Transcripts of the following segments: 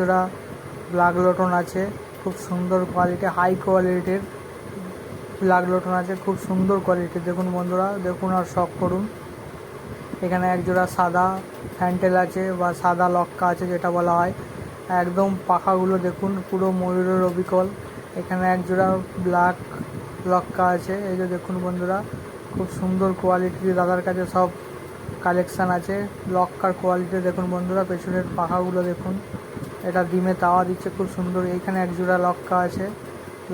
জোড়া ব্ল্যাক লোটন আছে, খুব সুন্দর কোয়ালিটি হাই কোয়ালিটির ব্ল্যাক লোটন আছে, খুব সুন্দর কোয়ালিটি দেখুন বন্ধুরা, দেখুন আর শখ করুন। এখানে এক জোড়া সাদা ফ্যান্টেল আছে বা সাদা লক্কা আছে যেটা বলা হয়। একদম পাখাগুলো দেখুন, পুরো ময়ূরের অবিকল। এখানে এক জোড়া ব্ল্যাক লক্কা আছে, এই যে দেখুন বন্ধুরা, খুব সুন্দর কোয়ালিটির দাদার কাছে সব কালেকশান আছে। লক্কার কোয়ালিটি দেখুন বন্ধুরা, পেছনের পাখাগুলো দেখুন। এটা ডিমে তাওয়া দিচ্ছে, খুব সুন্দর। এইখানে এক জোড়া লক্কা আছে।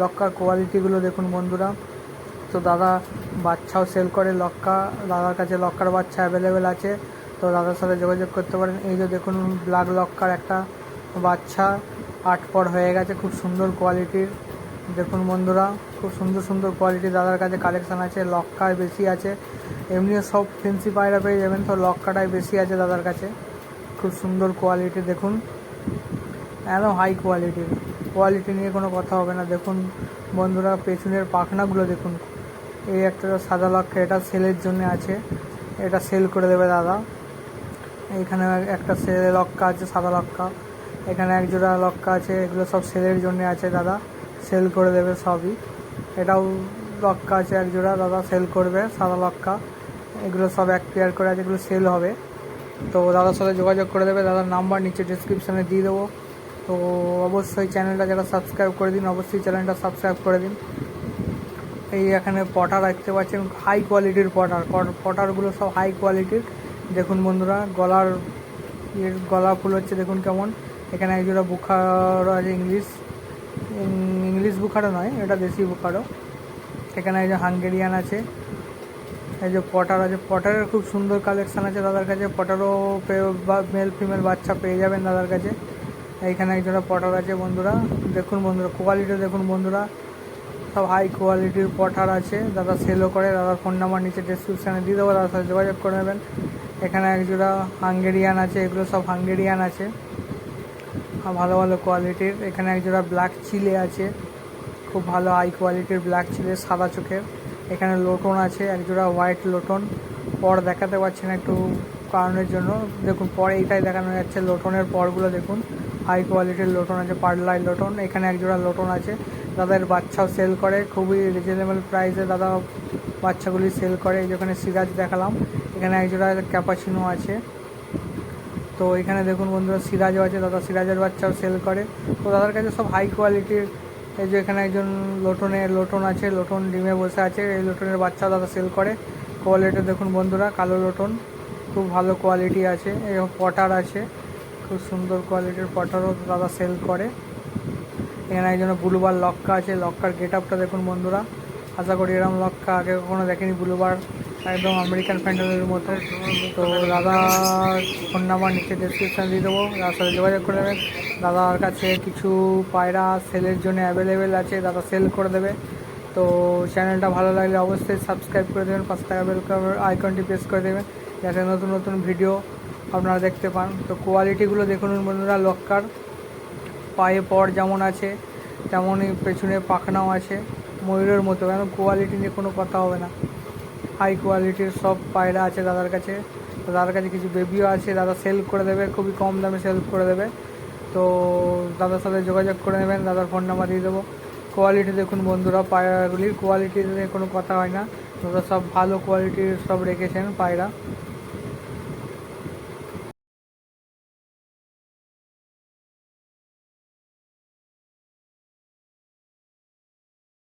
লক্কার কোয়ালিটিগুলো দেখুন বন্ধুরা। তো দাদা বাচ্চাও সেল করে লক্কা। দাদার কাছে লক্কার বাচ্চা অ্যাভেলেবেল আছে। তো দাদার সাথে যোগাযোগ করতে পারেন। এই যে দেখুন ব্ল্যাক লক্কার একটা বাচ্চা। আট পর হয়ে গেছে, খুব সুন্দর কোয়ালিটির দেখুন বন্ধুরা, খুব সুন্দর সুন্দর কোয়ালিটি দাদার কাছে কালেকশান আছে। লক্কায় বেশি আছে। এমনিও সব ফেন্সি পায়রা পেয়ে যাবেন, তো লক্কাটাই বেশি আছে দাদার কাছে। খুব সুন্দর কোয়ালিটি দেখুন। একদম হাই কোয়ালিটির কোয়ালিটি নিয়ে কোনো কথা হবে না। দেখুন বন্ধুরা, পেছনের পাখনাগুলো দেখুন। এই একটা সাদা লক্কা এটা সেলের জন্য আছে। এটা সেল করে দেবে দাদা। এইখানে একটা সেল লক্কা আছে, সাদা লক্কা এখানে এক জোড়া লক্কা আছে, এগুলো সব সেলের জন্য আছে দাদা। সেল করে দেবে সবই। এটাও লক্কা আছে এক জোড়া দাদা। সেল করবে, সাদা লক্কা এগুলো সব এক পেয়ার করে আছে, এগুলো সেল হবে। তো দাদার সাথে যোগাযোগ করে দেবে, দাদার নাম্বার নিচে ডিসক্রিপশানে দিয়ে দেবো। তো অবশ্যই চ্যানেলটা যারা সাবস্ক্রাইব করে দিন, অবশ্যই চ্যানেলটা সাবস্ক্রাইব করে দিন। এই এখানে পটার দেখতে পাচ্ছেন হাই কোয়ালিটির পটার পটারগুলো সব হাই কোয়ালিটির দেখুন বন্ধুরা, গলার ইয়ের, গলা ফুল হচ্ছে দেখুন কেমন। এখানে একজোড়া বুখারো আছে ইংলিশ। ইংলিশ বুখারো নয়, এটা দেশি বুখারো এখানে একজন হাঙ্গেরিয়ান আছে। এই যে পটার আছে, পটারের খুব সুন্দর কালেকশান আছে দাদার কাছে। পটারও মেল ফিমেল বাচ্চা পেয়ে যাবেন দাদার কাছে। এইখানে একজোড়া পটার আছে বন্ধুরা। দেখুন বন্ধুরা কোয়ালিটি দেখুন বন্ধুরা। সব হাই কোয়ালিটির পটার আছে। দাদা সেলও করে, দাদার ফোন নাম্বার নিচে ডিসক্রিপশানে দিয়ে দেবো, দাদার সাথে যোগাযোগ করে নেবেন। এখানে একজোড়া হাঙ্গেরিয়ান আছে, এগুলো সব হাঙ্গেরিয়ান আছে। ভালো ভালো কোয়ালিটির এখানে একজোড়া ব্ল্যাক চিলে আছে। খুব ভালো হাই কোয়ালিটির ব্ল্যাক চিলে সাদা চোখের। এখানে লোটন আছে, একজোড়া হোয়াইট লোটন। পর দেখাতে পারছি না একটু কারণের জন্য। দেখুন, পরে এইটাই দেখানো যাচ্ছে, লোটনের পরগুলো দেখুন। হাই কোয়ালিটির লোটন আছে পার্লাই লোটন। এখানে একজোড়া লোটন আছে, দাদার বাচ্চাও সেল করে, খুবই রিজনেবল প্রাইসে দাদা বাচ্চাগুলি সেল করে। এই যেখানে সিরাজ দেখালাম, এখানে একজোড়া ক্যাপাচিনো আছে। তো এখানে দেখুন বন্ধুরা, সিরাজও আছে, দাদা সিরাজের বাচ্চাও সেল করে। তো দাদার কাছে সব হাই কোয়ালিটির এই যে এখানে একজন লোটনের লোটন আছে, লোটন ডিমে বসে আছে। এই লোটনের বাচ্চা দাদা সেল করে। কোয়ালিটি দেখুন বন্ধুরা, কালো লোটন, খুব ভালো কোয়ালিটি আছে। এবং পটার আছে, খুব সুন্দর কোয়ালিটির পটারও দাদা সেল করে। এখানে একজন ব্লুবার লক্কা আছে, লক্কার গেট আপটা দেখুন বন্ধুরা। আশা করি এরকম লক্কা আগে কখনো দেখেনি ব্লুবার। একদম আমেরিকান প্যান্ডেলের মতো। তো দাদা ফোন নাম্বার নিচে ডিসক্রিপশান দিয়ে দেবো। দাদার সাথে যোগাযোগ করে নেবেন। দাদার কাছে কিছু পায়রা সেলের জন্য অ্যাভেলেবেল আছে, দাদা সেল করে দেবে। তো চ্যানেলটা ভালো লাগলে অবশ্যই সাবস্ক্রাইব করে দেবেন পাঁচ টাকা বেল আইকনটি প্রেস করে দেবেন, যাতে নতুন নতুন ভিডিও আপনারা দেখতে পান। তো কোয়ালিটিগুলো দেখুন বন্ধুরা, লক্কার, পায়ে পর যেমন আছে, তেমনই পেছনে পাখনাও আছে, ময়ূরের মতো। কেন? কোয়ালিটি নিয়ে কোনো কথা হবে না। হাই কোয়ালিটির সব পায়রা আছে দাদার কাছে। তো দাদার কাছে কিছু বেবিও আছে, দাদা সেল করে দেবে, খুবই কম দামে সেল করে দেবে। তো দাদার সাথে যোগাযোগ করে নেবেন, দাদার ফোন নাম্বার দিয়ে দেবো। কোয়ালিটি দেখুন বন্ধুরা, পায়রাগুলির কোয়ালিটি নিয়ে কোনো কথা হয় না। দাদা সব ভালো কোয়ালিটির সব রেখেছেন পায়রা।